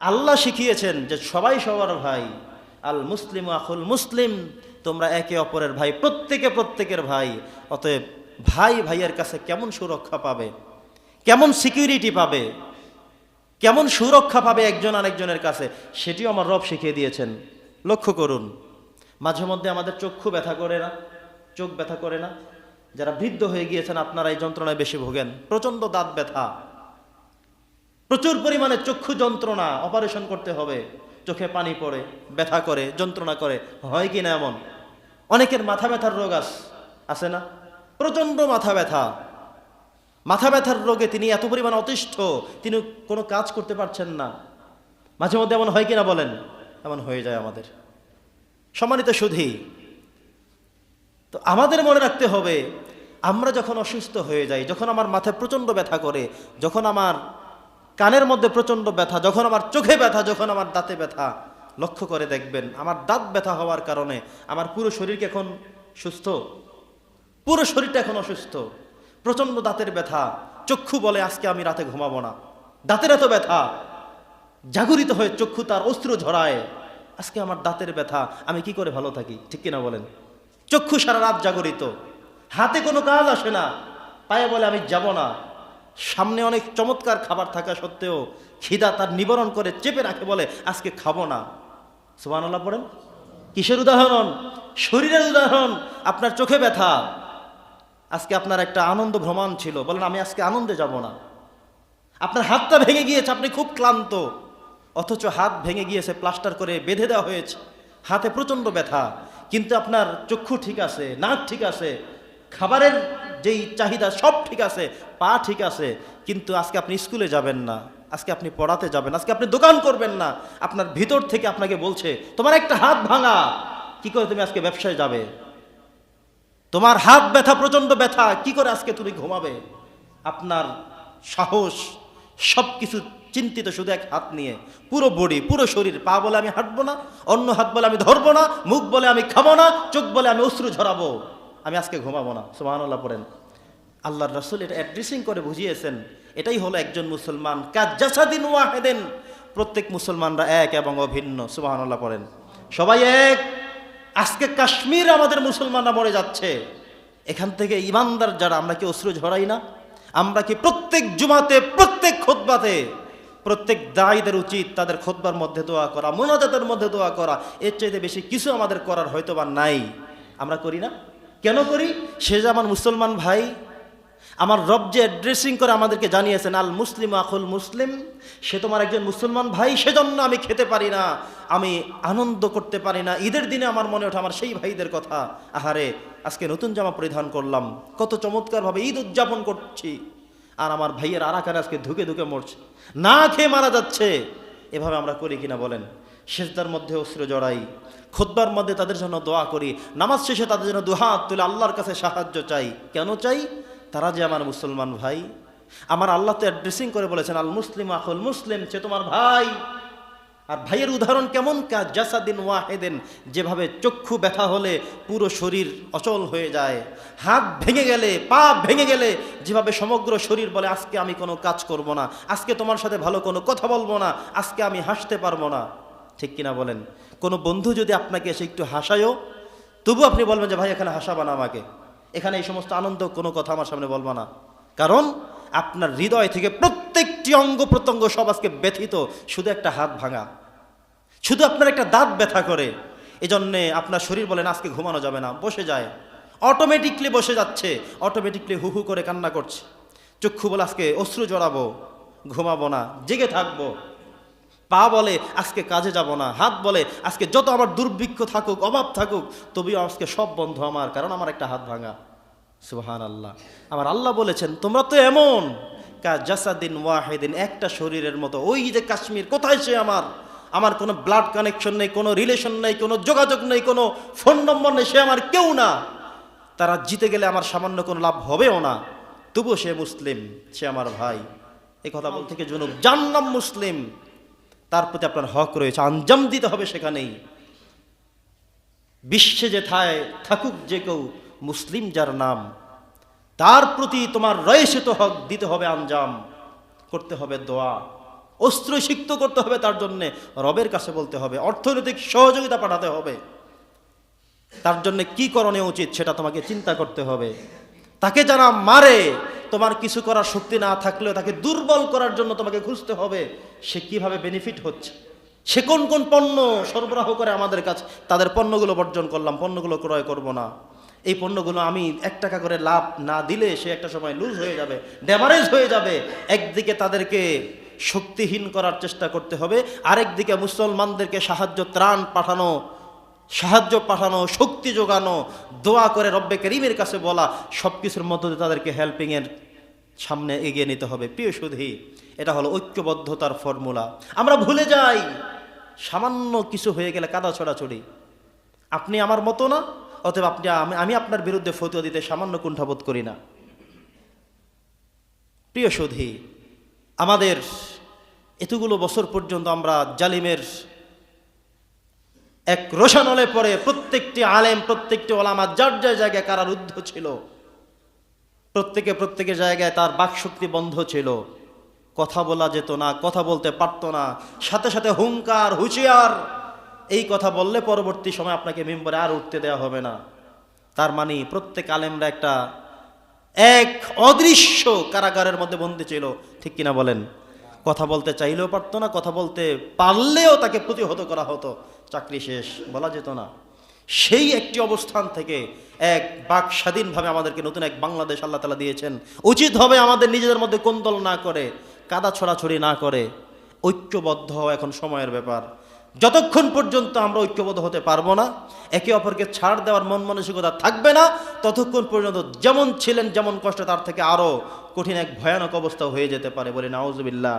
আল্লাহ শিখিয়েছেন যে সবাই সবার ভাই। আল মুসলিম আখুল মুসলিম, তোমরা একে অপরের ভাই, প্রত্যেকে প্রত্যেকের ভাই। অতএব ভাই ভাইয়ের কাছে কেমন সুরক্ষা পাবে? কেমন সিকিউরিটি পাবে? কেমন সুরক্ষা পাবে একজন আরেকজনের কাছে? সেটিও আমার রব শিখিয়ে দিয়েছেন। লক্ষ্য করুন, মাঝে মধ্যে আমাদের চক্ষু ব্যথা করে না? চোখ ব্যথা করে না? যারা বৃদ্ধ হয়ে গিয়েছেন, আপনারা এই যন্ত্রণায় বেশি ভোগেন। প্রচণ্ড দাঁত ব্যথা। প্রচুর পরিমাণে চক্ষু যন্ত্রণা অপারেশন করতে হবে। চোখে পানি পড়ে, ব্যথা করে, যন্ত্রণা করে। হয় কি না এমন? অনেকের মাথা ব্যথার রোগ আস, আছে না? প্রচণ্ড মাথা ব্যথা। মাথা ব্যথার রোগে তিনি এত পরিমাণ অতিষ্ঠ, তিনি কোনো কাজ করতে পারছেন না। মাঝে মধ্যে এমন হয় কি না বলেন? এমন হয়ে যায় আমাদের। সম্মানিত সুধী, তো আমাদের মনে রাখতে হবে, আমরা যখন অসুস্থ হয়ে যাই, যখন আমার মাথায় প্রচণ্ড ব্যথা করে, যখন আমার কানের মধ্যে প্রচণ্ড ব্যথা, যখন আমার চোখে ব্যথা, যখন আমার দাঁতে ব্যথা, লক্ষ্য করে দেখবেন, আমার দাঁত ব্যথা হওয়ার কারণে আমার পুরো শরীরকে এখন সুস্থ, পুরো শরীরটা এখন অসুস্থ, প্রচণ্ড দাঁতের ব্যথা, চক্ষু বলে আজকে আমি রাতে ঘুমাবো না, দাঁতের এত ব্যথা, জাগরিত হয়ে চক্ষু তার অস্ত্র ঝরায়, আজকে আমার দাঁতের ব্যথা, আমি কি করে ভালো থাকি, ঠিক কিনা বলেন? চক্ষু সারা রাত জাগরিত, হাতে কোনো কাজ আসে না, পায়ে বলে আমি যাব না সামনে অনেক চমৎকার খাবার থাকা সত্ত্বেও খিদা তার নিবারণ করে চেপে রাখে বলে, আজকে খাব না। সুবহানাল্লাহ পড়েন। কিসের উদাহরণ? শরীরের উদাহরণ। আপনার চোখে ব্যথা। আজকে আপনার একটা আনন্দ ভ্রমণ ছিল। বলেন, আমি আজকে আনন্দে যাব না। আপনার হাতটা ভেঙে গিয়েছে, আপনি খুব ক্লান্ত। অথচ হাত ভেঙে গিয়েছে, প্লাস্টার করে বেঁধে দেওয়া হয়েছে। হাতে প্রচণ্ড ব্যথা। কিন্তু আপনার চক্ষু ঠিক আছে, নাক ঠিক আছে। খাবারের যেই চাহিদা সব ঠিক আছে, পা ঠিক আছে, কিন্তু আজকে আপনি স্কুলে যাবেন না, আজকে আপনি পড়াতে যাবেন আজকে আপনি দোকান করবেন না, আপনার ভিতর থেকে আপনাকে বলছে, তোমার একটা হাত ভাঙা। কি করে তুমি আজকে ব্যবসায় যাবে? তোমার হাত ব্যথা প্রচণ্ড ব্যথা, কি করে আজকে তুমি ঘুমাবে? আপনার সাহস সব কিছু চিন্তিত শুধু এক হাত নিয়ে, পুরো বডি পুরো শরীর, পা বলে আমি হাঁটবো না, অন্য হাত বলে আমি ধরবো না, মুখ বলে আমি খাব না, চোখ বলে আমি অশ্রু ঝরাবো। আমি আজকে ঘুমাবো না, সুবহানাল্লাহ পড়েন। আল্লাহর রসুল এটা অ্যাড্রেসিং করে বুঝিয়েছেন, এটাই হলো একজন মুসলমান কাজাসাদিন ওয়াহেদেন। প্রত্যেক মুসলমানরা এক এবং অভিন্ন, সুবহানাল্লাহ পড়েন। সবাই এক। আজকে কাশ্মীর আমাদের মুসলমানরা মরে যাচ্ছে। এখান থেকে ইমানদার যারা, আমরা কি অশ্রু ঝরাই না? আমরা কি প্রত্যেক জুমাতে, প্রত্যেক খোদবাতে প্রত্যেক দায়ীদের উচিত তাদের খোদবার মধ্যে দোয়া করা, মোনাজাতের মধ্যে দোয়া করা। এর চাইতে বেশি কিছু আমাদের করার হয়তো বা নাই। আমরা করি না? কেন করি? সে যে আমার মুসলমান ভাই, আমার রব যে অ্যাড্রেসিং করে আমাদেরকে জানিয়েছেন, আল মুসলিম আখুল মুসলিম সে তোমার একজন মুসলমান ভাই, সেজন্য আমি খেতে পারি না, আমি আনন্দ করতে পারি না। ঈদের দিনে আমার মনে ওঠে আমার সেই ভাইদের কথা। আহারে, আজকে নতুন জামা পরিধান করলাম, কত চমৎকারভাবে ঈদ উদযাপন করছি। আর আমার ভাইয়ের আরাকারে আজকে ধুকে ধুকে মরছে, না খেয়ে মারা যাচ্ছে। এভাবে আমরা করি কিনা বলেন? শেষদার মধ্যে অস্ত্র জড়াই খোদ্বার মধ্যে তাদের জন্য দোয়া করি, নামাজ শেষে তাদের জন্য দুহাত তুলে আল্লাহর কাছে সাহায্য চাই। কেন চাই? তারা যে আমার মুসলমান ভাই, আমার আল্লাহ তো অ্যাড্রেসিং করে বলেছেন, আল মুসলিম আখুল মুসলিম, সে তোমার ভাই। আর ভাইয়ের উদাহরণ কেমন কাজ জাসাদিন ওয়াহেদেন, যেভাবে চক্ষু ব্যথা হলে পুরো শরীর অচল হয়ে যায়, হাত ভেঙে গেলে, পা ভেঙে গেলে, যেভাবে সমগ্র শরীর বলে, আজকে আমি কোনো কাজ করব না, আজকে তোমার সাথে ভালো কোনো কথা বলব না, আজকে আমি হাসতে পারব না। ঠিক কিনা বলেন? কোনো বন্ধু যদি আপনাকে এসে একটু হাসায়ও তবু আপনি বলবেন যে, ভাই, এখানে হাসাবা না আমাকে। এখানে এই সমস্ত আনন্দ কোনো কথা আমার সামনে বলব না। কারণ আপনার হৃদয় থেকে প্রত্যেকটি অঙ্গ প্রত্যঙ্গ সব আজকে ব্যথিত, শুধু একটা হাত ভাঙা। শুধু আপনার একটা দাঁত ব্যথা করে। এজন্যে আপনার শরীর বলেন আজকে ঘুমানো যাবে না। বসে যায়। অটোমেটিকলি বসে যাচ্ছে। অটোমেটিকলি হু হু করে কান্না করছে। চক্ষু বলে, আজকে অশ্রু জড়াবো, ঘুমাবো না, জেগে থাকব। পা বলে, আজকে কাজে যাব না। হাত বলে, আজকে যত আমার দুর্ভিক্ষ থাকুক, অভাব থাকুক, তবেও আজকে সব বন্ধ আমার, কারণ আমার একটা হাত ভাঙা। সুহান আল্লাহ আমার আল্লাহ বলেছেন, তোমরা তো এমন জাসাদিন ওয়াহেদিন, একটা শরীরের মতো। ওই যে কাশ্মীর, কোথায় সে আমার? আমার কোনো ব্লাড কানেকশন নেই, কোনো রিলেশন নেই, কোনো যোগাযোগ নেই, কোনো ফোন নম্বর নেই, সে আমার কেউ না। তারা জিতে গেলে আমার সামান্য কোনো লাভ হবেও না। তবুও সে মুসলিম, সে আমার ভাই। এই কথা বলতে থেকে জনুব জানলাম মুসলিম। তার প্রতি আপনার হক রয়েছে। আঞ্জাম দিতে হবে সেখানেই। বিশ্বে যে থায় থাকুক যে কেউ মুসলিম যার নাম, তার প্রতি তোমার রয়েছে তো হক, দিতে হবে আঞ্জাম, করতে হবে দোয়া। অস্ত্র সিক্ত করতে হবে তার জন্যে, রবের কাছে বলতে হবে। অর্থনৈতিক সহযোগিতা পাঠাতে হবে। তার জন্য কি করণীয় উচিত সেটা তোমাকে চিন্তা করতে হবে। তাকে যারা মারে, তোমার কিছু করার শক্তি না থাকলেও তাকে দুর্বল করার জন্য তোমাকে খুঁজতে হবে, সে কীভাবে বেনিফিট হচ্ছে? সে কোন কোন পণ্য সরবরাহ করে আমাদের কাছে? তাদের পণ্যগুলো বর্জন করলাম, পণ্যগুলো ক্রয় করব না। এই পণ্যগুলো আমি এক টাকা করে লাভ না দিলে সে একটা সময় লুজ হয়ে যাবে ড্যামারেজ হয়ে যাবে। একদিকে তাদেরকে শক্তিহীন করার চেষ্টা করতে হবে, আরেকদিকে মুসলমানদেরকে সাহায্য ত্রাণ পাঠানো সাহায্য পাঠানো, শক্তি যোগানো, দোয়া করে রব্বে করিমের কাছে বলা সব কিছুর মধ্য দিয়ে তাদেরকে হেল্পিংয়ের সামনে এগিয়ে নিতে হবে। প্রিয় সুধী, এটা হলো ঐক্যবদ্ধতার ফর্মুলা আমরা ভুলে যাই, সামান্য কিছু হয়ে গেলে কাদা ছড়াছড়ি। আপনি আমার মতো না, অতএব আপনি আমি আমি আপনার বিরুদ্ধে ফতুয়া দিতে সামান্য কুণ্ঠাবোধ করি না। প্রিয় সুধী, আমাদের এতগুলো বছর পর্যন্ত আমরা জালিমের এক রোশানলে পরে প্রত্যেকটি আলেম, প্রত্যেকটি ওলামা যার যার জায়গায় কারারুদ্ধ ছিল, প্রত্যেকে প্রত্যেকের জায়গায় তার বাকশক্তি বন্ধ ছিল। কথা বলা যেত না, কথা বলতে পারতো না। সাথে সাথে হুঙ্কার, হুঁশিয়ার, এই কথা বললে পরবর্তী সময় আপনাকে মেম্বারে আর উঠতে দেওয়া হবে না। তার মানে প্রত্যেক আলেমরা একটা এক অদৃশ্য কারাগারের মধ্যে বন্দি ছিল। ঠিক কিনা বলেন? কথা বলতে চাইলেও পারতো না, কথা বলতে পারলেও তাকে প্রতিহত করা হতো। চাকরি শেষ, বলা যেত না। সেই একটি অবস্থান থেকে এক বাক স্বাধীনভাবে আমাদেরকে নতুন এক বাংলাদেশ আল্লাহ তালা দিয়েছেন। উচিত হবে আমাদের নিজেদের মধ্যে কোন্দল না করে, কাদা ছড়াছড়ি না করে, ঐক্যবদ্ধ এখন সময়ের ব্যাপার। যতক্ষণ পর্যন্ত আমরা ঐক্যবদ্ধ হতে পারব না, একে অপরকে ছাড় দেওয়ার মন মানসিকতা থাকবে না, ততক্ষণ পর্যন্ত যেমন ছিলেন, যেমন কষ্ট, তার থেকে আরও কঠিন এক ভয়ানক অবস্থা হয়ে যেতে পারে বলে নাউজবিল্লা